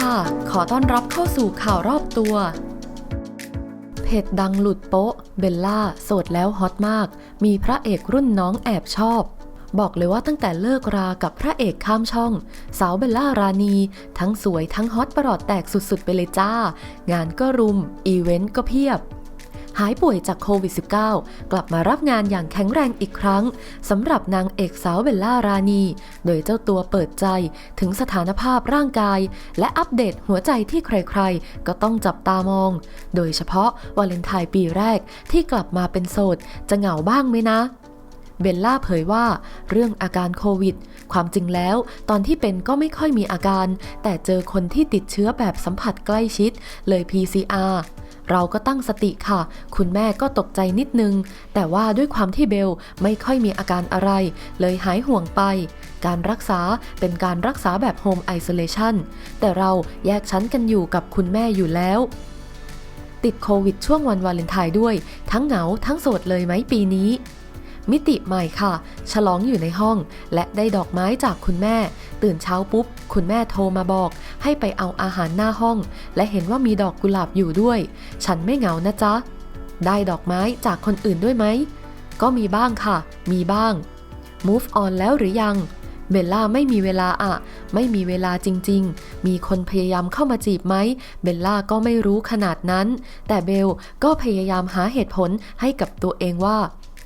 ค่ะ ขอต้อนรับเข้าสู่ข่าวรอบตัว เพจดังหลุดโป๊ะ เบลล่า โสดแล้วฮอตมาก มีพระเอกรุ่นน้องแอบชอบ บอกเลยว่าตั้งแต่เลิกรากับพระเอกข้ามช่อง สาวเบลล่ารานี ทั้งสวยทั้งฮอตประหลอดแตกสุดๆ ไปเลยจ้า งานก็รุม อีเวนต์ก็เพียบ หายป่วยจากโควิด -19 กลับมารับงานอย่างแข็งแรงอีกครั้งสำหรับนางเอกสาวเบลล่ารานี โดยเจ้าตัวเปิดใจถึงสถานภาพร่างกาย และอัปเดตหัวใจที่ใครๆ ก็ต้องจับตามอง โดยเฉพาะวาเลนไทน์ปีแรกที่กลับมาเป็นโสด จะเหงาบ้างไหมนะเบลล่าเผยว่าเรื่องอาการโควิด ความจริงแล้ว ตอนที่เป็นก็ไม่ค่อยมีอาการ แต่เจอคนที่ติดเชื้อแบบสัมผัสใกล้ชิด เลย PCR เราก็ตั้งสติค่ะ คุณแม่ก็ตกใจนิดนึง แต่ว่าด้วยความที่เบลไม่ค่อยมีอาการอะไร เลยหายห่วงไป การรักษาเป็นการรักษาแบบโฮมไอโซเลชันแต่เราแยกชั้นกันอยู่กับคุณแม่อยู่แล้ว ติดโควิดช่วงวันวาเลนไทน์ด้วย ทั้งเหงาทั้งโสดเลยไหมปีนี้ มิติใหม่ค่ะ ฉลองอยู่ในห้อง และได้ดอกไม้จากคุณแม่ ตื่นเช้าปุ๊บ คุณแม่โทรมาบอก ให้ไปเอาอาหารหน้าห้อง และเห็นว่ามีดอกกุหลาบอยู่ด้วย ฉันไม่เหงานะจ๊ะ ได้ดอกไม้จากคนอื่นด้วยไหม ก็มีบ้างค่ะ มีบ้าง move on แล้วหรือยังเบลล่าไม่มีเวลาอะ ไม่มีเวลาจริง ๆ มีคนพยายามเข้ามาจีบไหม เบลล่าก็ไม่รู้ขนาดนั้น แต่เบลก็พยายามหาเหตุผลให้กับตัวเองว่า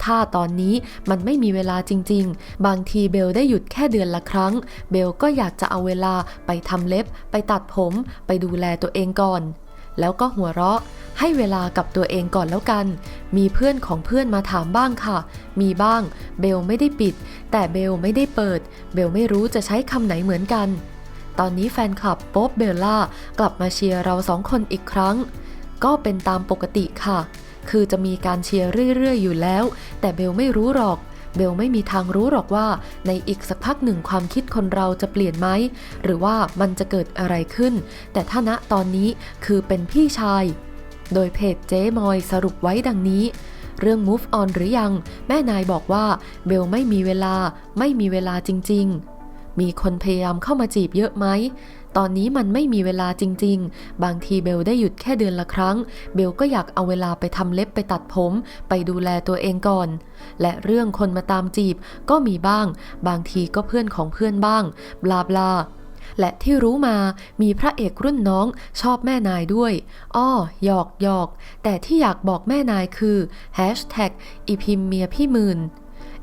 ถ้าตอนนี้มันไม่มีเวลาจริง ๆ บางทีเบลได้หยุดแค่เดือนละครั้ง เบลก็อยากจะเอาเวลาไปทำเล็บ ไปตัดผม ไปดูแลตัวเองก่อน แล้วก็หัวเราะให้เวลากับตัวเองก่อนแล้วกัน มีเพื่อนของเพื่อนมาถามบ้างค่ะ มีบ้าง เบลไม่ได้ปิด แต่เบลไม่ได้เปิด เบลไม่รู้จะใช้คำไหนเหมือนกัน ตอนนี้แฟนคลับโป๊บเบลล่ากลับมาเชียร์เราสองคนอีกครั้ง ก็เป็นตามปกติค่ะ คือจะมีการเชียร์เรื่อย ๆ อยู่แล้ว แต่เบลไม่รู้หรอก เบลไม่มีทางรู้หรอกว่า ในอีกสักพักหนึ่งความคิดคนเราจะเปลี่ยนไหม หรือว่ามันจะเกิดอะไรขึ้น แต่ถ้าณตอนนี้คือเป็นพี่ชาย โดยเพจเจ๊มอยสรุปไว้ดังนี้เรื่อง move on หรือยัง แม่นายบอกว่าเบลไม่มีเวลา ไม่มีเวลาจริง ๆ มีคนพยายามเข้ามาจีบเยอะไหม ตอนนี้มันไม่มีเวลาจริง ๆ บางทีเบลได้หยุดแค่เดือนละครั้ง เบลก็อยากเอาเวลาไปทำเล็บไปตัดผม ไปดูแลตัวเองก่อน และเรื่องคนมาตามจีบก็มีบ้าง บางทีก็เพื่อนของเพื่อนบ้าง บลาบลาและที่รู้มามีพระเอกรุ่นน้องชอบแม่นายด้วย อ้อหยอกหยอก แต่ที่อยากบอกแม่นายคือ Hashtag อีพิมเมียพี่หมื่น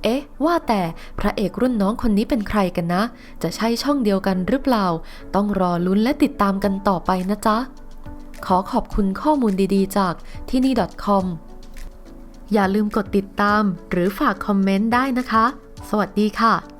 เอ๊ะ ว่าแต่พระเอกรุ่นน้องคนนี้เป็นใครกันนะ จะใช่ช่องเดียวกันหรือเปล่า ต้องรอลุ้นและติดตามกันต่อไปนะจ๊ะ ขอขอบคุณข้อมูลดีๆ จากที่นี่ .com อย่าลืมกดติดตามหรือฝากคอมเมนต์ได้นะคะ สวัสดีค่ะ